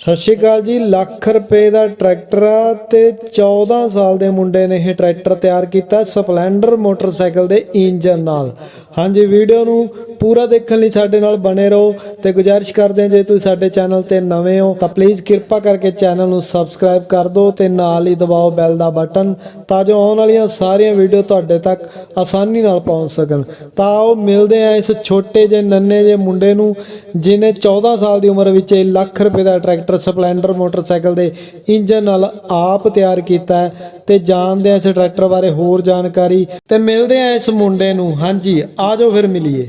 ਸਤਿ ਸ਼੍ਰੀ ਅਕਾਲ ਜੀ। ਲੱਖ ਰੁਪਏ ਦਾ ਟਰੈਕਟਰ ਆ ਤੇ 14 ਸਾਲ ਦੇ ਮੁੰਡੇ ਨੇ ਇਹ ਟਰੈਕਟਰ ਤਿਆਰ ਕੀਤਾ ਸਪਲੈਂਡਰ ਮੋਟਰਸਾਈਕਲ ਦੇ ਇੰਜਨ ਨਾਲ। ਹਾਂਜੀ, ਵੀਡੀਓ ਨੂੰ ਪੂਰਾ ਦੇਖਣ ਲਈ ਸਾਡੇ ਨਾਲ ਬਣੇ ਰਹੋ ਤੇ ਗੁਜ਼ਾਰਿਸ਼ ਕਰਦੇ ਹਾਂ ਜੇ ਤੁਸੀਂ ਸਾਡੇ ਚੈਨਲ ਤੇ ਨਵੇਂ ਹੋ ਤਾਂ ਪਲੀਜ਼ ਕਿਰਪਾ ਕਰਕੇ ਚੈਨਲ ਨੂੰ ਸਬਸਕ੍ਰਾਈਬ ਕਰ ਦਿਓ ਤੇ ਨਾਲ ਹੀ ਦਬਾਓ ਬੈਲ ਦਾ ਬਟਨ ਤਾਂ ਜੋ ਆਉਣ ਵਾਲੀਆਂ ਸਾਰੀਆਂ ਵੀਡੀਓ ਤੁਹਾਡੇ ਤੱਕ ਆਸਾਨੀ ਨਾਲ ਪਹੁੰਚ ਸਕਣ। ਤਾਂ ਉਹ ਮਿਲਦੇ ਆ ਇਸ ਛੋਟੇ ਜਿਹੇ ਨੰਨੇ ਜਿਹੇ ਮੁੰਡੇ ਨੂੰ ਜਿਨੇ 14 ਸਾਲ ਦੀ ਉਮਰ ਵਿੱਚ ਇਹ ਲੱਖ ਰੁਪਏ ਦਾ ਟਰੈਕਟਰ ਸਪਲੈਂਡਰ ਮੋਟਰਸਾਈਕਲ ਦੇ ਇੰਜਨ ਨਾਲ ਆਪ ਤਿਆਰ ਕੀਤਾ ਹੈ ਤੇ ਜਾਣਦੇ ਹਾਂ ਇਸ ਟਰੈਕਟਰ ਬਾਰੇ ਹੋਰ ਜਾਣਕਾਰੀ। ਤੇ ਮਿਲਦੇ ਹਾਂ ਇਸ ਮੁੰਡੇ ਨੂੰ। ਹਾਂਜੀ, ਆ ਜਾਓ ਫਿਰ ਮਿਲੀਏ।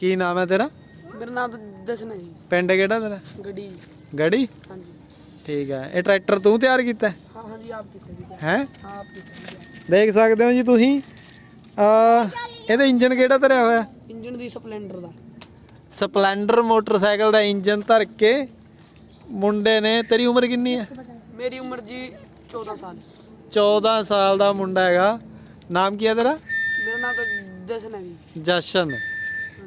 ਕੀ ਨਾਮ ਹੈ ਤੇਰਾ? ਮੇਰਾ ਨਾਮ ਤਾਂ ਜਸ਼ਨ ਹੈ ਜੀ। ਪਿੰਡ ਕਿਹੜਾ ਤੇਰਾ? ਗੱਡੀ। ਗੜੀ ਹਾਂਜੀ। ਠੀਕ ਹੈ। ਇਹ ਟਰੈਕਟਰ ਤੂੰ ਤਿਆਰ ਕੀਤਾ ਹਾਂ? ਹਾਂਜੀ ਆਪ ਕੀਤਾ ਜੀ। ਹੈ? ਆਪ ਕੀਤਾ ਜੀ। ਦੇਖ ਸਕਦੇ ਹੋ ਜੀ ਤੁਸੀਂ। ਆ ਇਹਦਾ ਇੰਜਨ ਕਿਹੜਾ ਧਰਿਆ ਹੋਇਆ? ਇੰਜਨ ਦੀ ਸਪਲੈਂਡਰ ਦਾ। ਸਪਲੈਂਡਰ ਮੋਟਰਸਾਈਕਲ ਦਾ ਇੰਜਨ ਧਰ ਕੇ ਮੁੰਡੇ ਨੇ ਤੇਰੀ ਉਮਰ ਕਿੰਨੀ ਹੈ? ਮੇਰੀ ਉਮਰ ਜੀ 14 ਸਾਲ। 14 ਸਾਲ ਦਾ ਮੁੰਡਾ ਹੈਗਾ। ਨਾਮ ਕੀ ਹੈ ਤੇਰਾ? ਮੇਰਾ ਨਾਮ ਤਾਂ ਜਸ਼ਨ ਹੈ ਜੀ। ਜਸ਼ਨ।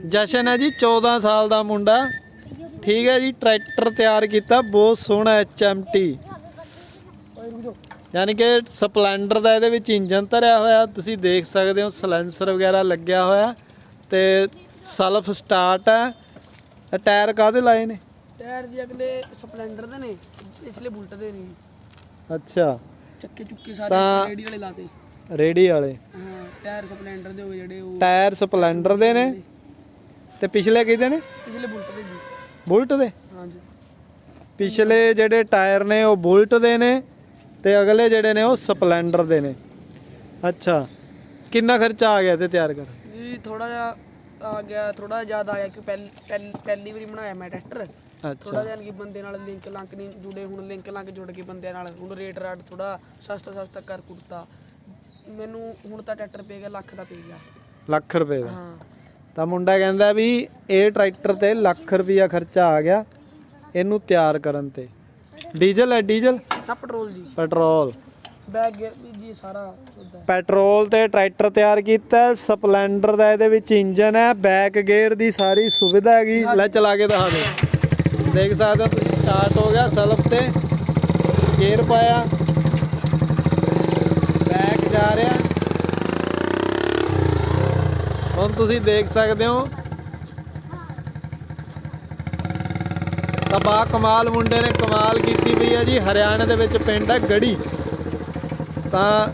ਜਸ਼ਨ ਹੈ ਜੀ 14 ਸਾਲ ਦਾ ਮੁੰਡਾ। ਠੀਕ ਹੈ ਜੀ ਟਰੈਕਟਰ ਤਿਆਰ ਕੀਤਾ ਬਹੁਤ ਸੋਹਣਾ ਐਚਐਮਟੀ ਯਾਨੀ ਕਿ ਸਪਲੈਂਡਰ ਦਾ ਇਹਦੇ ਵਿੱਚ ਇੰਜਨ ਧਰਿਆ ਹੋਇਆ ਤੁਸੀਂ ਦੇਖ ਸਕਦੇ ਹੋ ਸਲੈਂਸਰ ਵਗੈਰਾ ਲੱਗਿਆ ਹੋਇਆ। ਤੇ ਸੈਲਫ ਸਟਾਰਟ ਹੈ। ਟਾਇਰ ਕਾਹਦੇ ਲਾਏ ਨੇ? ਟਾਇਰ ਜੀ ਅਗਲੇ ਸਪਲੈਂਡਰ ਦੇ ਨੇ ਪਿਛਲੇ ਬੁਲਟ ਦੇ ਨੇ। ਅੱਛਾ। ਚੱਕੇ ਚੁੱਕੇ ਸਾਰੇ ਰੇਡੀ ਵਾਲੇ ਲਾਤੇ। ਰੇੜੀ ਵਾਲੇ। ਹਾਂ ਟਾਇਰ ਸਪਲੈਂਡਰ ਦੇ ਹੋ ਜਿਹੜੇ ਉਹ ਟਾਇਰ ਸਪਲੈਂਡਰ ਦੇ ਨੇ। ਤੇ ਪਿਛਲੇ ਕਿਹਦੇ ਨੇ? ਪਿਛਲੇ ਬੁਲਟ ਦੇ ਜੀ। ਬੁਲਟ ਦੇ? ਹਾਂਜੀ। ਪਿਛਲੇ ਜਿਹੜੇ ਟਾਇਰ ਨੇ ਉਹ ਬੁਲਟ ਦੇ ਨੇ ਤੇ ਅਗਲੇ ਜਿਹੜੇ ਨੇ ਉਹ ਸਪਲੈਂਡਰ ਦੇ ਨੇ। ਅੱਛਾ। ਕਿੰਨਾ ਖਰਚਾ ਆ ਗਿਆ ਤੇ ਤਿਆਰ ਕਰ ਜੀ ਥੋੜਾ ਜਿਹਾ ਆ ਗਿਆ ਥੋੜਾ ਜ਼ਿਆਦਾ ਆਇਆ ਕਿ ਪਹਿਲੀ ਵਾਰੀ ਬਣਾਇਆ ਮੈਂ ਟਰੈਕਟਰ। ਅੱਛਾ। ਥੋੜਾ ਜਿਹਾ ਕਿ ਬੰਦੇ ਨਾਲ ਲਿੰਕ ਲੰਕ ਨਹੀਂ ਜੁੜੇ ਹੁਣ ਲਿੰਕ ਲੰਕ ਜੁੜ ਕੇ ਬੰਦਿਆਂ ਨਾਲ। ਹੁਣ ਰੇਟ ਰਾਟ ਥੋੜਾ ਸਸਤਾ ਸਸਤਾ ਕਰ ਕੁੜਤਾ ਮੈਨੂੰ ਹੁਣ ਤਾਂ ਟਰੈਕਟਰ ਪੈ ਗਿਆ ਲੱਖ ਦਾ ਪੈ ਗਿਆ। ਲੱਖ ਰੁਪਏ ਦਾ। ਹਾਂ। ਤਾਂ ਮੁੰਡਾ ਕਹਿੰਦਾ ਵੀ ਇਹ ਟਰੈਕਟਰ ਤੇ ਲੱਖ ਰੁਪਈਆ ਖਰਚਾ ਆ ਗਿਆ ਇਹਨੂੰ ਤਿਆਰ ਕਰਨ ਤੇ। ਡੀਜ਼ਲ ਹੈ ਡੀਜ਼ਲ? ਨਾ ਪੈਟਰੋਲ ਜੀ। ਪੈਟਰੋਲ। ਬੈਗ ਗੇਅਰ ਵੀ ਜੀ ਸਾਰਾ ਉਹਦਾ ਪੈਟਰੋਲ ਤੇ ਟਰੈਕਟਰ ਤਿਆਰ ਕੀਤਾ ਹੈ। ਸਪਲੈਂਡਰ ਦਾ ਇਹਦੇ ਵਿੱਚ ਇੰਜਨ ਹੈ ਬੈਕ ਗੇਅਰ ਦੀ ਸਾਰੀ ਸੁਵਿਧਾ ਹੈਗੀ। ਲੈ ਚਲਾ ਕੇ ਦਿਖਾ ਦੇ। ਦੇਖ ਸਕਦੇ ਹੋ ਤੁਸੀਂ ਸਟਾਰਟ ਹੋ ਗਿਆ ਸਲਫ ਤੇ। ਗੇਅਰ ਪਾਇਆ। ਬੈਕ ਜਾ ਰਿਹਾ। ਹੁਣ ਤੁਸੀਂ ਦੇਖ ਸਕਦੇ ਹੋ। ਤਾਂ ਬਾ ਕਮਾਲ ਮੁੰਡੇ ਨੇ ਕਮਾਲ ਕੀਤੀ ਪਈ ਹੈ ਜੀ। ਹਰਿਆਣਾ ਦੇ ਵਿੱਚ ਪਿੰਡ ਹੈ ਗੜੀ। ਤਾਂ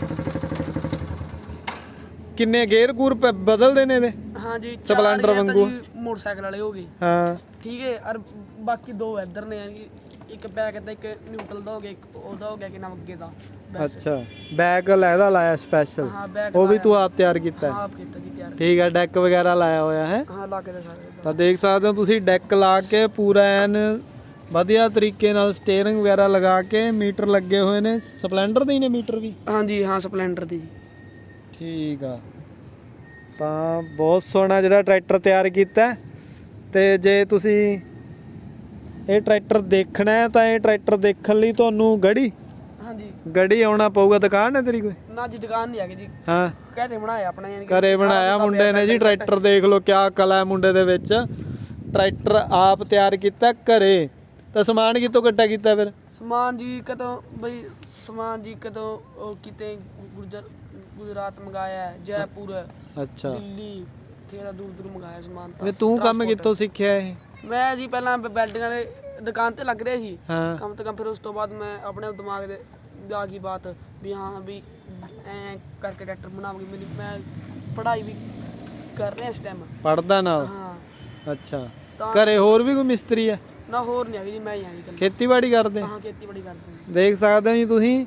ਕਿੰਨੇ ਗੇਅਰ ਗੂਰ ਬਦਲਦੇ ਨੇ ਇਹਦੇ? ਹਾਂ ਜੀ ਸਪਲੈਂਡਰ ਵਾਂਗੂ। ਮੋਟਰਸਾਈਕਲ ਵਾਲੇ ਹੋ ਗਏ। ਹਾਂ। ਠੀਕ ਹੈ ਔਰ ਬਾਕੀ ਦੋ ਇੱਧਰ ਨੇ ਯਾਨੀ ਇੱਕ ਬੈਕ ਦਾ ਇੱਕ ਨਿਊਟਰਲ ਦਾ ਹੋ ਗਿਆ ਇੱਕ ਉਹਦਾ ਹੋ ਗਿਆ ਕਿ ਨਾਮ ਅੱਗੇ ਦਾ। ਅੱਛਾ ਬੈਕ ਲੈਦਾ ਲਾਇਆ ਸਪੈਸ਼ਲ ਹਾਂ ਬੈਕ ਉਹ ਵੀ ਤੂੰ ਆਪ ਤਿਆਰ ਕੀਤਾ? ਹੈ? ਹਾਂ ਆਪ ਕੀਤਾ ਜੀ ਤਿਆਰ। ਠੀਕ ਹੈ ਡੈਕ ਵਗੈਰਾ ਲਾਇਆ ਹੋਇਆ ਹੈ? ਹਾਂ ਲਾ ਕੇ ਦੇ ਸਕਦੇ ਤਾਂ ਦੇਖ ਸਕਦੇ ਹੋ ਤੁਸੀਂ ਡੈਕ ਲਾ ਕੇ ਪੂਰਾ ਐਨ ਵਧੀਆ ਤਰੀਕੇ ਨਾਲ ਸਟੀਅਰਿੰਗ ਵਗੈਰਾ ਲਗਾ ਕੇ ਮੀਟਰ ਲੱਗੇ ਹੋਏ ਨੇ। ਸਪਲੈਂਡਰ ਦੇ ਹੀ ਨੇ ਮੀਟਰ ਵੀ? ਹਾਂਜੀ ਹਾਂ ਸਪਲੈਂਡਰ ਦੀ। ਠੀਕ ਆ। ਤਾਂ ਬਹੁਤ ਸੋਹਣਾ ਜਿਹੜਾ ਟਰੈਕਟਰ ਤਿਆਰ ਕੀਤਾ ਹੈ। ਤੇ ਜੇ ਤੁਸੀਂ ਇਹ ਟਰੈਕਟਰ ਦੇਖਣਾ ਹੈ ਤਾਂ ਇਹ ਟਰੈਕਟਰ ਦੇਖਣ ਲਈ ਤੁਹਾਨੂੰ ਗੜੀ? ਹਾਂਜੀ। ਗੜੀ ਆਉਣਾ ਪਊਗਾ ਦੁਕਾਨ ਹੈ ਤੇਰੀ ਕੋਈ? ਨਾ ਜੀ ਦੁਕਾਨ ਨਹੀਂ ਹੈਗੀ ਜੀ। ਹਾਂ। ਘਰੇ ਬਣਾਇਆ ਆਪਣਾ ਯਾਨੀ ਕਿ ਘਰੇ ਬਣਾਇਆ ਮੁੰਡੇ ਨੇ ਜੀ ਟਰੈਕਟਰ ਦੇਖ ਲਓ ਕਿਆ ਕਲਾ ਹੈ ਮੁੰਡੇ ਦੇ ਵਿੱਚ। ਟਰੈਕਟਰ ਆਪ ਤਿਆਰ ਕੀਤਾ ਘਰੇ। ਤਾਂ ਸਮਾਨ ਕਿੱਥੋਂ ਇਕੱਠਾ ਕੀਤਾ ਫਿਰ? ਸਮਾਨ ਜੀ ਕਦੋਂ ਬਈ ਸਮਾਨ ਜੀ ਕਦੋਂ ਉਹ ਕਿਤੇ ਗੁਜਰਾਤ ਮੰਗਾਇਆ ਜੈਪੁਰ ਅੱਛਾ। ਦਿੱਲੀ। ਤੇਰਾ ਦੂਰ ਦੂਰ ਮੰਗਾਇਆ ਸਮਾਨ ਤਾਂ। ਵੇ ਤੂੰ ਕੰਮ ਕਿੱਥੋਂ ਸਿੱਖਿਆ ਇਹ? ਮੈਂ ਜੀ ਪਹਿਲਾਂ ਬੈਲਡਿੰਗ ਵਾਲੇ ਦੁਕਾਨ ਤੇ ਲੱਗ ਰਿਹਾ ਸੀ। ਹਾਂ। ਕਮ ਤੋਂ ਕਮ ਫਿਰ ਉਸ ਤੋਂ ਬਾਅਦ ਮੈਂ ਆਪਣੇ ਦਿਮਾਗ ਦੇ ਆ ਗਈ ਬਾਤ ਵੀ ਹਾਂ ਵੀ ਐ ਕਰਕੇ ਟਰੈਕਟਰ ਬਣਾਵਾਂਗੀ। ਮੇਰੀ ਮੈਂ ਪੜ੍ਹਾਈ ਵੀ ਕਰ ਰਿਹਾ ਇਸ ਟਾਈਮ ਪੜਦਾ ਨਾਲ ਹਾਂ। ਅੱਛਾ। ਤਾਂ ਘਰੇ ਹੋਰ ਵੀ ਕੋਈ ਮਿਸਤਰੀ ਹੈ ਨਾ ਹੋਰ ਨਹੀਂ ਹੈਗੀ ਜੀ ਮੈਂ ਹੀ ਆਂ ਜੀ ਇਕੱਲਾ। ਖੇਤੀਬਾੜੀ ਕਰਦੇ? ਹਾਂ ਖੇਤੀਬਾੜੀ ਕਰਦੇ ਹਾਂ। ਦੇਖ ਸਕਦੇ ਹੋ ਜੀ ਤੁਸੀਂ?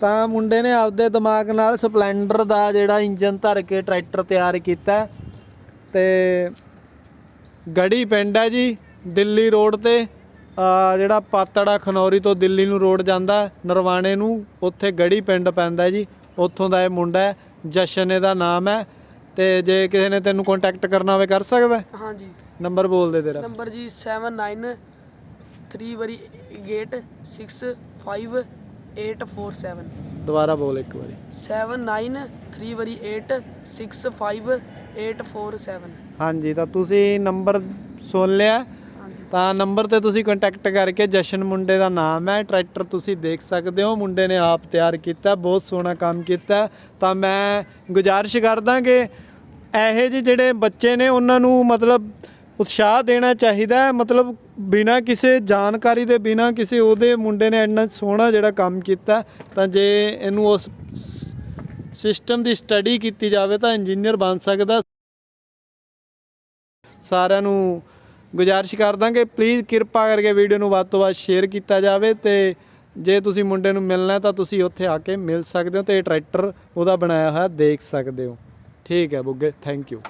ਤਾਂ ਮੁੰਡੇ ਨੇ ਆਪਦੇ ਦਿਮਾਗ ਨਾਲ ਸਪਲੈਂਡਰ ਦਾ ਜਿਹੜਾ ਇੰਜਨ ਧਰ ਕੇ ਟਰੈਕਟਰ ਤਿਆਰ ਕੀਤਾ। ਹੈ ਤੇ ਗੜੀ ਪਿੰਡ ਹੈ ਜੀ ਦਿੱਲੀ ਰੋਡ ਤੇ। ਆ ਜਿਹੜਾ ਪਾਤੜਾ ਖਨੌਰੀ ਤੋਂ ਦਿੱਲੀ ਨੂੰ ਰੋਡ ਜਾਂਦਾ ਨਰਵਾਣੇ ਨੂੰ ਉੱਥੇ ਗੜੀ ਪਿੰਡ ਪੈਂਦਾ ਜੀ। ਉੱਥੋਂ ਦਾ ਇਹ ਮੁੰਡਾ ਹੈ ਜਸ਼ਨ ਇਹਦਾ ਨਾਮ ਹੈ। ਤੇ ਜੇ ਕਿਸੇ ਨੇ ਤੈਨੂੰ ਕੰਟੈਕਟ ਕਰਨਾ ਹੋਵੇ ਕਰ ਸਕਦਾ ਹਾਂ? ਜੀ ਨੰਬਰ ਬੋਲ ਦੇ ਤੇਰਾ। ਨੰਬਰ ਜੀ 79 3 ਵਰੀ 8 6 5 847 ਦੁਬਾਰਾ ਬੋਲ ਇੱਕ ਵਾਰੀ। 79 3 ਵਰੀ 8 6 5 847 ਹਾਂਜੀ ਤਾਂ ਤੁਸੀਂ ਨੰਬਰ ਸੁਣ ਲਿਆ। ਤਾਂ ਨੰਬਰ ਤੇ ਤੁਸੀਂ ਕੰਟੈਕਟ ਕਰਕੇ ਜਸ਼ਨ ਮੁੰਡੇ ਦਾ ਨਾਮ ਹੈ ਟਰੈਕਟਰ ਤੁਸੀਂ ਦੇਖ ਸਕਦੇ ਹੋ। ਮੁੰਡੇ ਨੇ ਆਪ ਤਿਆਰ ਕੀਤਾ ਬਹੁਤ ਸੋਹਣਾ ਕੰਮ ਕੀਤਾ। ਤਾਂ ਮੈਂ ਗੁਜ਼ਾਰਿਸ਼ ਕਰਦਾ ਕਿ ਇਹੋ ਜਿਹੇ ਜਿਹੜੇ ਬੱਚੇ ਨੇ ਉਹਨਾਂ ਨੂੰ ਮਤਲਬ ਉਤਸ਼ਾਹ ਦੇਣਾ ਚਾਹੀਦਾ ਹੈ। ਮਤਲਬ ਬਿਨਾ ਕਿਸੇ ਜਾਣਕਾਰੀ ਦੇ ਬਿਨਾ ਕਿਸੇ ਉਹਦੇ ਮੁੰਡੇ ਨੇ ਇੰਨਾ ਸੋਹਣਾ ਜਿਹੜਾ ਕੰਮ ਕੀਤਾ। ਤਾਂ ਜੇ ਇਹਨੂੰ ਉਸ ਸਿਸਟਮ ਦੀ ਸਟੱਡੀ ਕੀਤੀ ਜਾਵੇ ਤਾਂ ਇੰਜੀਨੀਅਰ ਬਣ ਸਕਦਾ। ਸਾਰਿਆਂ ਨੂੰ ਗੁਜ਼ਾਰਿਸ਼ ਕਰਦਾ ਕਿ ਪਲੀਜ਼ ਕਿਰਪਾ ਕਰਕੇ ਵੀਡੀਓ ਨੂੰ ਵੱਧ ਤੋਂ ਵੱਧ ਸ਼ੇਅਰ ਕੀਤਾ ਜਾਵੇ ਤੇ ਜੇ ਤੁਸੀਂ ਮੁੰਡੇ ਨੂੰ ਮਿਲਣਾ ਤਾਂ ਤੁਸੀਂ ਉੱਥੇ ਆ ਕੇ ਮਿਲ ਸਕਦੇ ਹੋ ਤੇ ਇਹ ਟਰੈਕਟਰ ਉਹਦਾ ਬਣਾਇਆ ਹੋਇਆ ਦੇਖ ਸਕਦੇ ਹੋ। ਠੀਕ ਹੈ ਬੁੱਗੇ ਥੈਂਕ ਯੂ